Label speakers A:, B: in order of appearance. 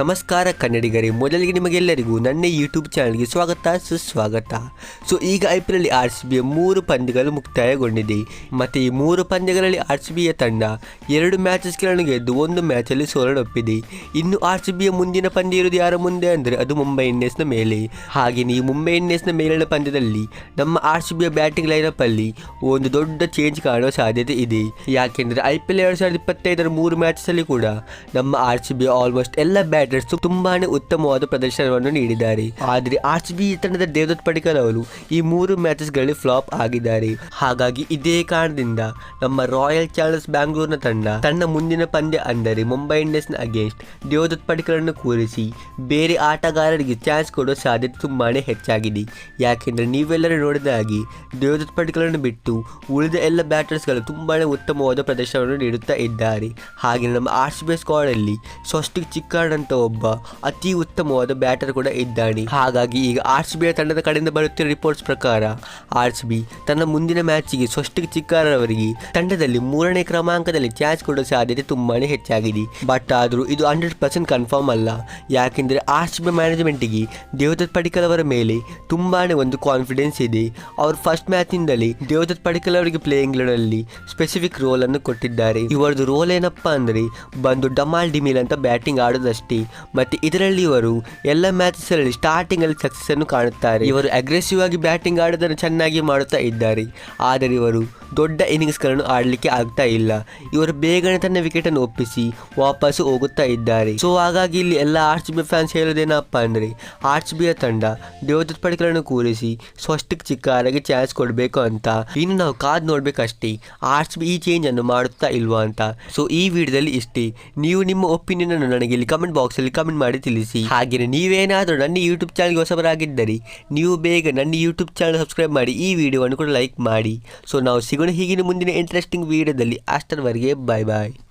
A: ನಮಸ್ಕಾರ ಕನ್ನಡಿಗರೇ, ಮೊದಲಿಗೆ ನಿಮಗೆಲ್ಲರಿಗೂ ನನ್ನ ಯೂಟ್ಯೂಬ್ ಚಾನಲ್ಗೆ ಸ್ವಾಗತ, ಸುಸ್ವಾಗತ. ಸೊ ಈಗ I P L R C ಬಿಯ ಮೂರು ಪಂದ್ಯಗಳು ಮುಕ್ತಾಯಗೊಂಡಿದೆ. ಮತ್ತು ಈ ಮೂರು ಪಂದ್ಯಗಳಲ್ಲಿ ಆರ್ ಸಿ ಬಿಯ ತಂಡ ಎರಡು ಮ್ಯಾಚಸ್ಗಳನ್ನು ಗೆದ್ದು ಒಂದು ಮ್ಯಾಚಲ್ಲಿ ಸೋಲನೊಪ್ಪಿದೆ ಇನ್ನು ಆರ್ ಸಿ ಬಿಯ ಮುಂದಿನ ಪಂದ್ಯ ಇರುವುದು ಯಾರ ಮುಂದೆ ಅಂದರೆ ಅದು ಮುಂಬೈ ಇಂಡಿಯನ್ಸ್ನ ಮೇಲೆ. ಹಾಗೆಯೇ ಈ ಮುಂಬೈ ಇಂಡಿಯನ್ಸ್ನ ಮೇಲಿನ ಪಂದ್ಯದಲ್ಲಿ ನಮ್ಮ ಆರ್ ಸಿ ಬಿಯ ಬ್ಯಾಟಿಂಗ್ ಲೈನಪ್ ಅಲ್ಲಿ ಒಂದು ದೊಡ್ಡ ಚೇಂಜ್ ಕಾಣುವ ಸಾಧ್ಯತೆ ಇದೆ. ಯಾಕೆಂದರೆ ಐ ಪಿ ಎಲ್ ಎರಡು ಸಾವಿರದ ಇಪ್ಪತ್ತೈದರ ಮೂರು ಮ್ಯಾಚಸ್ ಅಲ್ಲಿ ಕೂಡ ನಮ್ಮ ಆರ್ ಸಿ ಬಿ ಆಲ್ಮೋಸ್ಟ್ ಎಲ್ಲ ಬ್ಯಾಟರ್ಸ್ ತುಂಬಾನೇ ಉತ್ತಮವಾದ ಪ್ರದರ್ಶನವನ್ನು ನೀಡಿದ್ದಾರೆ. ಆದರೆ ಆರ್ ಬಿ ತಂಡದ ದೇವದತ್ ಪಡಿಕಲ್ ಅವರು ಈ ಮೂರು ಮ್ಯಾಚಸ್ಗಳಲ್ಲಿ ಫ್ಲಾಪ್ ಆಗಿದ್ದಾರೆ. ಹಾಗಾಗಿ ಇದೇ ಕಾರಣದಿಂದ ನಮ್ಮ ರಾಯಲ್ ಚಾಲೆಂಜರ್ಸ್ ಬ್ಯಾಂಗ್ಳೂರ್ನ ತಂಡ ತನ್ನ ಮುಂದಿನ ಪಂದ್ಯ ಅಂದರೆ ಮುಂಬೈ ಇಂಡಿಯನ್ಸ್ನ ಅಗೇನ್ಸ್ಟ್ ದೇವದತ್ ಪಡಿಕಲನ್ನು ಕೂರಿಸಿ ಬೇರೆ ಆಟಗಾರರಿಗೆ ಚಾನ್ಸ್ ಕೊಡುವ ಸಾಧ್ಯತೆ ತುಂಬಾನೇ ಹೆಚ್ಚಾಗಿದೆ. ಯಾಕೆಂದ್ರೆ ನೀವೆಲ್ಲರೂ ನೋಡಿದ ಹಾಗೆ ದೇವದತ್ ಪಡಿಕರನ್ನು ಬಿಟ್ಟು ಉಳಿದ ಎಲ್ಲ ಬ್ಯಾಟರ್ಸ್ಗಳು ತುಂಬಾನೇ ಉತ್ತಮವಾದ ಪ್ರದರ್ಶನವನ್ನು ನೀಡುತ್ತಾ ಇದ್ದಾರೆ. ಹಾಗೆ ನಮ್ಮ ಆರ್ ಸಿ ಬಿ ಸ್ಕ್ವಾಡ್ ಅಲ್ಲಿ ಸ್ವಸ್ಟಿಕ್ ಚಿಕ್ಕಾಡ್ ಅಂತ ಒಬ್ಬ ಅತಿ ಉತ್ತಮವಾದ ಬ್ಯಾಟರ್ ಕೂಡ ಇದ್ದಾನೆ. ಹಾಗಾಗಿ ಈಗ ಆರ್ ಸಿ ಬಿಯ ತಂಡದ ಕಡೆಯಿಂದ ಬರುತ್ತಿರುವ ರಿಪೋರ್ಟ್ಸ್ ಪ್ರಕಾರ ಆರ್ ಸಿ ಬಿ ತನ್ನ ಮುಂದಿನ ಮ್ಯಾಚಿಗೆ ಸ್ವಸ್ಟಿಕ್ ಚಿಕ್ಕಾರವರಿಗೆ ತಂಡದಲ್ಲಿ ಮೂರನೇ ಕ್ರಮಾಂಕದಲ್ಲಿ ಚಾನ್ಸ್ ಕೊಡುವ ಸಾಧ್ಯತೆ ತುಂಬಾನೇ ಹೆಚ್ಚಾಗಿದೆ. ಬಟ್ ಆದರೂ ಇದು ಹಂಡ್ರೆಡ್ ಪರ್ಸೆಂಟ್ ಕನ್ಫರ್ಮ್ ಅಲ್ಲ. ಯಾಕೆಂದರೆ ಆರ್ ಸಿ ಬಿ ಮ್ಯಾನೇಜ್ಮೆಂಟಿಗೆ ದೇವದತ್ ಪಡಿಕಲ್ ಅವರ ಮೇಲೆ ತುಂಬಾನೇ ಒಂದು ಕಾನ್ಫಿಡೆನ್ಸ್ ಇದೆ. ಅವರು ಫಸ್ಟ್ ಮ್ಯಾಚಿಂದಲೇ ದೇವದತ್ ಪಡಿಕಲ್ ಅವರಿಗೆ ಪ್ಲೇಯಿಂಗ್ ಅಲ್ಲಿ ಸ್ಪೆಸಿಫಿಕ್ ರೋಲ್ ಅನ್ನು ಕೊಟ್ಟಿದ್ದಾರೆ. ಇವರದು ರೋಲ್ ಏನಪ್ಪಾ ಅಂದರೆ ಬಂದು ಡಮಾಲ್ ಡಿಮಿಲ್ ಅಂತ ಬ್ಯಾಟಿಂಗ್ ಆಡೋದಷ್ಟೇ. ಮತ್ತೆ ಇದರಲ್ಲಿ ಇವರು ಎಲ್ಲ ಮ್ಯಾಚಸ್ ಅಲ್ಲಿ ಸ್ಟಾರ್ಟಿಂಗ್ ಅಲ್ಲಿ ಸಕ್ಸಸ್ ಅನ್ನು ಕಾಣುತ್ತಾರೆ. ಇವರು ಅಗ್ರೆಸಿವ್ ಆಗಿ ಬ್ಯಾಟಿಂಗ್ ಆಡೋದನ್ನು ಚೆನ್ನಾಗಿ ಮಾಡುತ್ತಾ ಇದ್ದಾರೆ. ಆದರೆ ಇವರು ದೊಡ್ಡ ಇನ್ನಿಂಗ್ಸ್ಗಳನ್ನು ಆಡಲಿಕ್ಕೆ ಆಗ್ತಾ ಇಲ್ಲ. ಇವರು ಬೇಗನೆ ತನ್ನ ವಿಕೆಟ್ ಅನ್ನು ಒಪ್ಪಿಸಿ ವಾಪಸ್ ಹೋಗುತ್ತಾ ಇದ್ದಾರೆ. ಸೊ ಹಾಗಾಗಿ ಇಲ್ಲಿ ಎಲ್ಲ ಆರ್ಚ್ ಬಿ ಫ್ಯಾನ್ಸ್ ಹೇಳೋದೇನಪ್ಪ ಅಂದರೆ ಆರ್ ಸಿ ಬಿಯ ತಂಡ ದೇವದತ್ ಪಡೆಗಳನ್ನು ಕೂರಿಸಿ ಸ್ವಸ್ಟಿಕ್ ಚಿಕ್ಕಾರಗೆ ಚಾನ್ಸ್ ಕೊಡಬೇಕು ಅಂತ. ಇನ್ನು ನಾವು ಕಾದ್ ನೋಡ್ಬೇಕಷ್ಟೇ ಆರ್ ಸಿ ಬಿ ಈ ಚೇಂಜ್ ಅನ್ನು ಮಾಡುತ್ತಾ ಇಲ್ವಾ ಅಂತ. ಸೊ ಈ ವಿಡಿಯೋದಲ್ಲಿ ಇಷ್ಟೇ. ನೀವು ನಿಮ್ಮ ಒಪಿನಿಯನ್ ಅನ್ನು ನನಗೆ ಇಲ್ಲಿ ಕಮೆಂಟ್ ಬಾಕ್ಸ್ ಅಲ್ಲಿ ಕಮೆಂಟ್ ಮಾಡಿ ತಿಳಿಸಿ. ಹಾಗೆಯೇ ನೀವೇನಾದರೂ ನನ್ನ ಯೂಟ್ಯೂಬ್ ಚಾನಲ್ಗೆ ಹೊಸಬರಾಗಿದ್ದರೆ ನೀವು ಬೇಗ ನನ್ನ ಯೂಟ್ಯೂಬ್ ಚಾನಲ್ ಸಬ್ಸ್ಕ್ರೈಬ್ ಮಾಡಿ ಈ ವಿಡಿಯೋವನ್ನು ಕೂಡ ಲೈಕ್ ಮಾಡಿ. ಸೊ, ನಾವು ಸಿಗೋಣ ಹೀಗಿನ ಮುಂದಿನ ಇಂಟ್ರೆಸ್ಟಿಂಗ್ ವಿಡಿಯೋದಲ್ಲಿ. ಅಷ್ಟರವರೆಗೆ ಬಾಯ್ ಬಾಯ್.